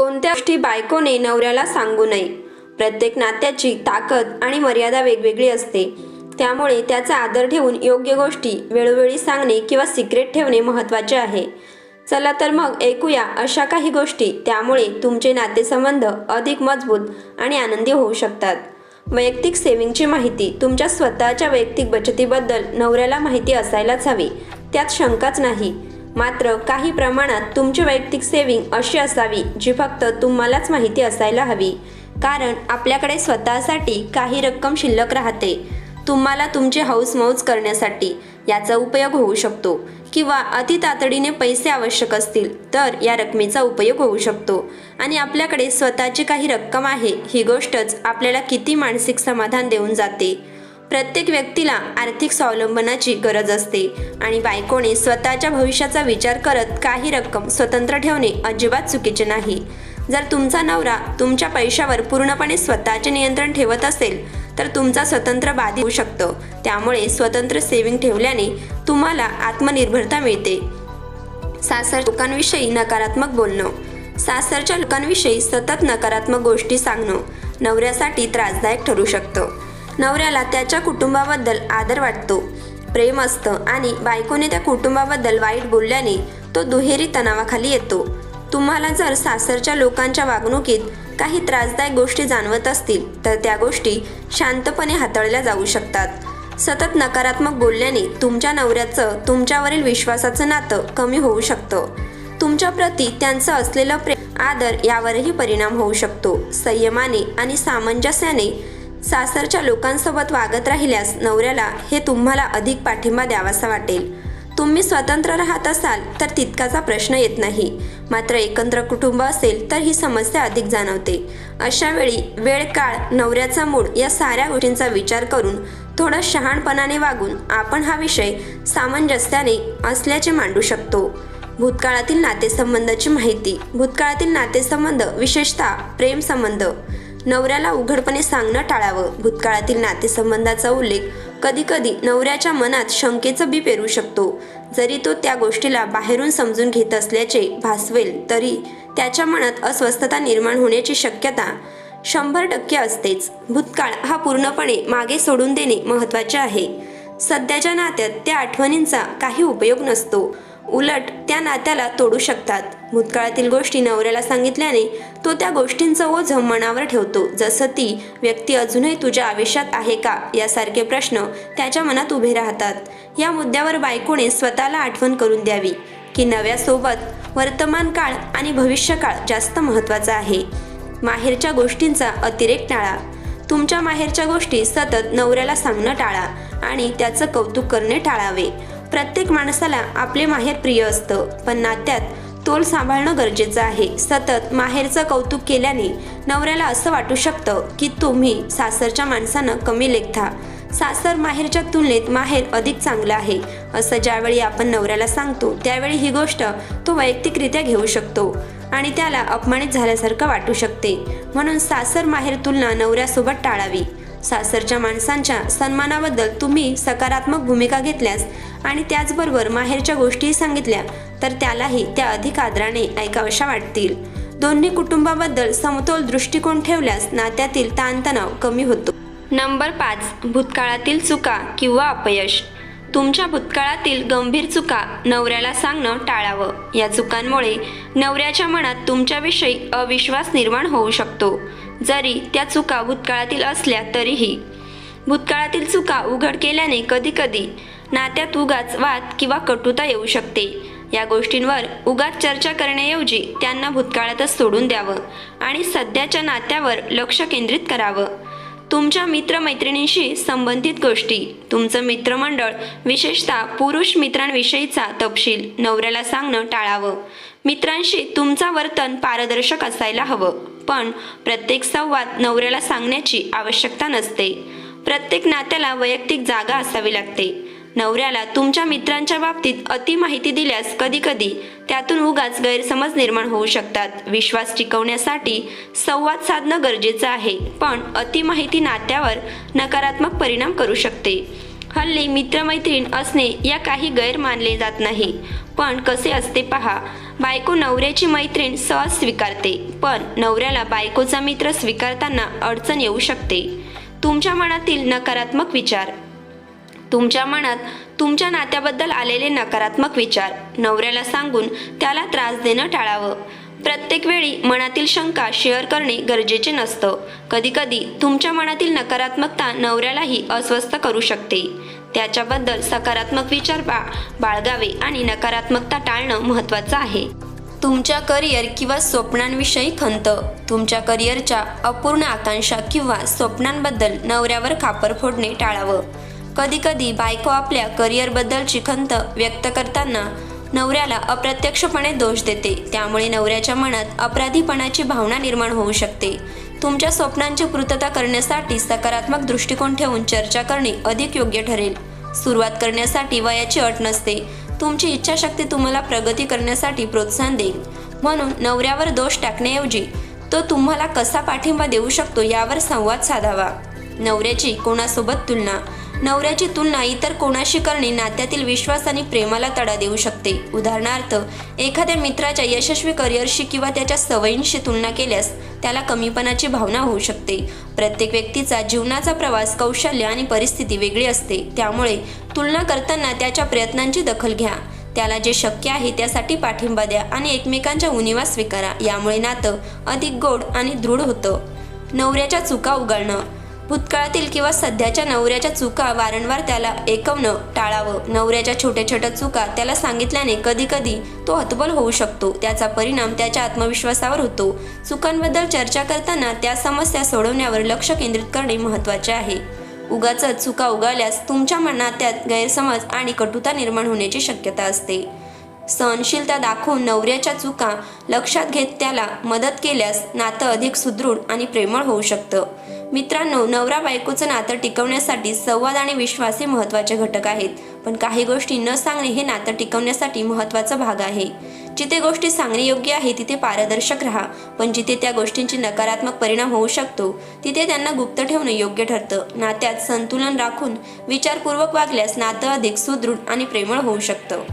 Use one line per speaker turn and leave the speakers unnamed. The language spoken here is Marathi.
कोणत्या गोष्टी बायकोने नवऱ्याला सांगू नये? प्रत्येक नात्याची ताकद आणि मर्यादा वेगवेगळी असते. त्यामुळे त्याचा आदर ठेवून योग्य गोष्टी वेळोवेळी सांगणे किंवा सिक्रेट ठेवणे महत्त्वाचे आहे. चला तर मग ऐकूया अशा काही गोष्टी. त्यामुळे तुमचे नातेसंबंध अधिक मजबूत आणि आनंदी होऊ शकतात. वैयक्तिक सेविंगची माहिती. तुमच्या स्वतःच्या वैयक्तिक बचतीबद्दल नवऱ्याला माहिती असायलाच हवी. त्यात शंकाच नाही. मात्र काही प्रमाणात तुमची वैयक्तिक सेविंग अशी असावी जी फक्त तुम्हालाच माहिती असायला हवी. कारण आपल्याकडे स्वतःसाठी काही रक्कम शिल्लक राहते. तुम्हाला तुमचे हौसमौज करण्यासाठी याचा उपयोग होऊ शकतो. किंवा अति तातडीने पैसे आवश्यक असतील तर या रकमेचा उपयोग होऊ शकतो. आणि आपल्याकडे स्वतःची काही रक्कम आहे ही गोष्टच आपल्याला किती मानसिक समाधान देऊन जाते. प्रत्येक व्यक्तीला आर्थिक स्वावलंबनाची गरज असते आणि बायकोने स्वतःच्या भविष्याचा विचार करत काही रक्कम स्वतंत्र ठेवणे अजिबात चुकीचे नाही. जर तुमचा नवरा तुमच्या पैशावर पूर्णपणे स्वतःचे नियंत्रण ठेवत असेल तर तुमचा स्वतंत्र बाधित होऊ शकतो. त्यामुळे स्वतंत्र सेविंग ठेवल्याने तुम्हाला आत्मनिर्भरता मिळते. सासर लोकांविषयी नकारात्मक बोलणं. सासरच्या लोकांविषयी सतत नकारात्मक गोष्टी सांगणं नवऱ्यासाठी त्रासदायक ठरू शकतं. नवऱ्याला त्याच्या कुटुंबाबद्दल आदर वाटतो. प्रेम असतं आणि बायकोने त्या कुटुंबाबद्दल वाईट बोलल्याने तो दुहेरी तणावाखाली येतो. तुम्हाला जर सासरच्या लोकांच्या वागणुकीत काही त्रासदायक गोष्टी जाणवत असतील तर त्या गोष्टी शांतपणे हाताळल्या जाऊ शकतात. सतत नकारात्मक बोलल्याने तुमच्या नवऱ्याचं तुमच्यावरील विश्वासाचं नातं कमी होऊ शकतं. तुमच्याप्रती त्यांचं असलेलं प्रेम आदर यावरही परिणाम होऊ शकतो. संयमाने आणि सामंजस्याने सासरच्या लोकांसोबत वागत राहिल्यास नवऱ्याला हे तुम्हाला अधिक पाठिंबा द्यावासा वाटेल. तुम्ही स्वतंत्र राहत असाल तर तितकाचा प्रश्न येत नाही. मात्र एकत्र कुटुंब असेल तर ही समस्या अधिक जाणवते. अशा वेळी वेळ काळ नवऱ्याचा मूड या साऱ्या गोष्टींचा विचार करून थोडं शहाणपणाने वागून आपण हा विषय सामंजस्याने असल्याचे मांडू शकतो. भूतकाळातील नातेसंबंधाची माहिती. भूतकाळातील नातेसंबंध विशेषतः प्रेमसंबंध. नवऱ्याला उघडपणे सांगणं टाळावं. भूतकाळातील नातेसंबंधाचा उल्लेख कधीकधी नवऱ्याच्या मनात शंकेचं बी पेरू शकतो. जरी तो त्या गोष्टीला बाहेरून समजून घेत असल्याचे भासवेल तरी त्याच्या मनात अस्वस्थता निर्माण होण्याची शक्यता शंभर टक्के असतेच. भूतकाळ हा पूर्णपणे मागे सोडून देणे महत्त्वाचे आहे. सध्याच्या नात्यात त्या आठवणींचा काही उपयोग नसतो. उलट त्या नात्याला तोडू शकतात. भूतकाळातील गोष्टी नवऱ्याला सांगितल्याने तो त्या गोष्टींचं ओझ मनावर ठेवतो. जसं ती व्यक्ती अजूनही तुझ्या आयुष्यात आहे का? यासारखे प्रश्न त्याच्या मनात उभे राहतात. या मुद्द्यावर बायकोने स्वतःला आठवण करून द्यावी की नव्यासोबत वर्तमान काळ आणि भविष्यकाळ जास्त महत्त्वाचा आहे. माहेरच्या गोष्टींचा अतिरेक टाळा. तुमच्या माहेरच्या गोष्टी सतत नवऱ्याला सांगणं टाळा आणि त्याचं कौतुक करणे टाळावे. प्रत्येक माणसाला आपले माहेर प्रिय असतं पण नात्यात तोल सांभाळणं गरजेचं आहे. सतत माहेरचं कौतुक केल्याने नवऱ्याला असं वाटू शकतं की तुम्ही सासरच्या माणसानं कमी लेखता. सासर माहेरच्या तुलनेत माहेर अधिक चांगलं आहे असं ज्यावेळी आपण नवऱ्याला सांगतो त्यावेळी ही गोष्ट तो वैयक्तिकरित्या घेऊ शकतो आणि त्याला अपमानित झाल्यासारखं वाटू शकते. म्हणून सासर माहेर तुलना नवऱ्यासोबत टाळावी. सासरच्या माणसांच्या सन्मानाबद्दल तुम्ही सकारात्मक भूमिका घेतल्यास आणि त्याचबरोबर माहेरच्या गोष्टीही सांगितल्या तर त्यालाही त्या अधिक आदराने ऐकाव्याशा वाटतील. दोन्ही कुटुंबाबद्दल समतोल दृष्टिकोन ठेवल्यास नात्यातील ताणतणाव कमी होतो. नंबर पाच भूतकाळातील चुका किंवा अपयश. तुमच्या भूतकाळातील गंभीर चुका नवऱ्याला सांगणं टाळावं. या चुकांमुळे नवऱ्याच्या मनात तुमच्याविषयी अविश्वास निर्माण होऊ शकतो. जरी त्या चुका भूतकाळातील असल्या तरीही. भूतकाळातील चुका उघड केल्याने कधीकधी नात्यात उगाच वाद किंवा कटुता येऊ शकते. या गोष्टींवर उगाच चर्चा करण्याऐवजी त्यांना भूतकाळातच सोडून द्यावं आणि सध्याच्या नात्यावर लक्ष केंद्रित करावं. तुमच्या मित्रमैत्रिणींशी संबंधित गोष्टी. तुमचं मित्रमंडळ विशेषतः पुरुष मित्रांविषयीचा तपशील नवऱ्याला सांगणं टाळावं. मित्रांशी तुमचा वर्तन पारदर्शक असायला हवं. पण प्रत्येक संवाद नवऱ्याला सांगण्याची आवश्यकता नसते. प्रत्येक नात्याला वैयक्तिक जागा असावी लागते. नवऱ्याला तुमच्या मित्रांच्या बाबतीत अति माहिती दिल्यास कधीकधी त्यातून उगाच गैरसमज निर्माण होऊ शकतात. विश्वास टिकवण्यासाठी संवाद साधणं गरजेचं आहे पण अति माहिती नात्यावर नकारात्मक परिणाम करू शकते. हल्ली मित्रमैत्रीण असणे या काही गैर मानले जात नाही. पण कसे असते पहा. बायको नवऱ्याची मैत्रीण सहज स्वीकारते पण नवऱ्याला बायकोचा मित्र स्वीकारताना अडचण येऊ शकते. तुमच्या मनातील नकारात्मक विचार. तुमच्या मनात तुमच्या नात्याबद्दल आलेले नकारात्मक विचार. नवऱ्याला सांगून त्याला त्रास देणं टाळावं. प्रत्येक वेळी मनातील शंका शेअर करणे गरजेचे नसतं. कधीकधी तुमच्या मनातील नकारात्मकता नवऱ्यालाही अस्वस्थ करू शकते. त्याच्याबद्दल सकारात्मक विचार बा बाळगावे आणि नकारात्मकता टाळणं महत्त्वाचं आहे. तुमच्या करिअर किंवा स्वप्नांविषयी खंत. तुमच्या करिअरच्या अपूर्ण आकांक्षा किंवा स्वप्नांबद्दल नवऱ्यावर खापर फोडणे टाळावं. कधीकधी बायको आपल्या करिअरबद्दलची खंत व्यक्त करताना नवऱ्याला अप्रत्यक्षपणे दोष देते. त्यामुळे नवऱ्याच्या मनात अपराधीपणाची भावना निर्माण होऊ शकते. तुमच्या स्वप्नांची पूर्तता करण्यासाठी सकारात्मक दृष्टिकोन ठेवून चर्चा करणे अधिक योग्य ठरेल. सुरुवात करण्यासाठी वयाची अट नसते. तुमची इच्छाशक्ती तुम्हाला प्रगती करण्यासाठी प्रोत्साहन देईल. म्हणून नवऱ्यावर दोष टाकण्याऐवजी तो तुम्हाला कसा पाठिंबा देऊ शकतो यावर संवाद साधावा. नवऱ्याची कोणासोबत तुलना? नवऱ्याची तुलना इतर कोणाशी करणे नात्यातील विश्वास आणि प्रेमाला तडा देऊ शकते. उदाहरणार्थ एखाद्या मित्राच्या यशस्वी करिअरशी किंवा त्याच्या सवयींशी तुलना केल्यास त्याला कमीपणाची भावना होऊ शकते. प्रत्येक व्यक्तीचा जीवनाचा प्रवास कौशल्य आणि परिस्थिती वेगळी असते. त्यामुळे तुलना करताना त्याच्या प्रयत्नांची दखल घ्या. त्याला जे शक्य आहे त्यासाठी पाठिंबा द्या आणि एकमेकांच्या उणीवा स्वीकारा. यामुळे नातं अधिक गोड आणि दृढ होतं. नवऱ्याच्या चुका उगाळणं. भूतकाळातील किंवा सध्याच्या नवऱ्याच्या चुका वारंवार त्याला ऐकवणं टाळावं. नवऱ्याच्या छोट्या छोट्या चुका त्याला सांगितल्याने कधीकधी तो हतबल होऊ शकतो. त्याचा परिणाम त्याच्या आत्मविश्वासावर होतो. चुकांबद्दल चर्चा करताना त्या समस्या सोडवण्यावर लक्ष केंद्रित करणे महत्त्वाचे आहे. उगाच चुका उगाल्यास तुमच्या मनात त्यात गैरसमज आणि कटुता निर्माण होण्याची शक्यता असते. सहनशीलता दाखवून नवऱ्याच्या चुका लक्षात घेत त्याला मदत केल्यास नातं अधिक सुदृढ आणि प्रेमळ होऊ शकतं. मित्रांनो नवरा बायकोचं नातं टिकवण्यासाठी संवाद आणि विश्वास हे महत्त्वाचे घटक आहेत. पण काही गोष्टी न सांगणे हे नातं टिकवण्यासाठी महत्त्वाचा भाग आहे. जिथे गोष्टी सांगणे योग्य आहे तिथे पारदर्शक राहा. पण जिथे त्या गोष्टींची नकारात्मक परिणाम होऊ शकतो तिथे त्यांना गुप्त ठेवणे योग्य ठरतं. नात्यात संतुलन राखून विचारपूर्वक वागल्यास नातं अधिक सुदृढ आणि प्रेमळ होऊ शकतं.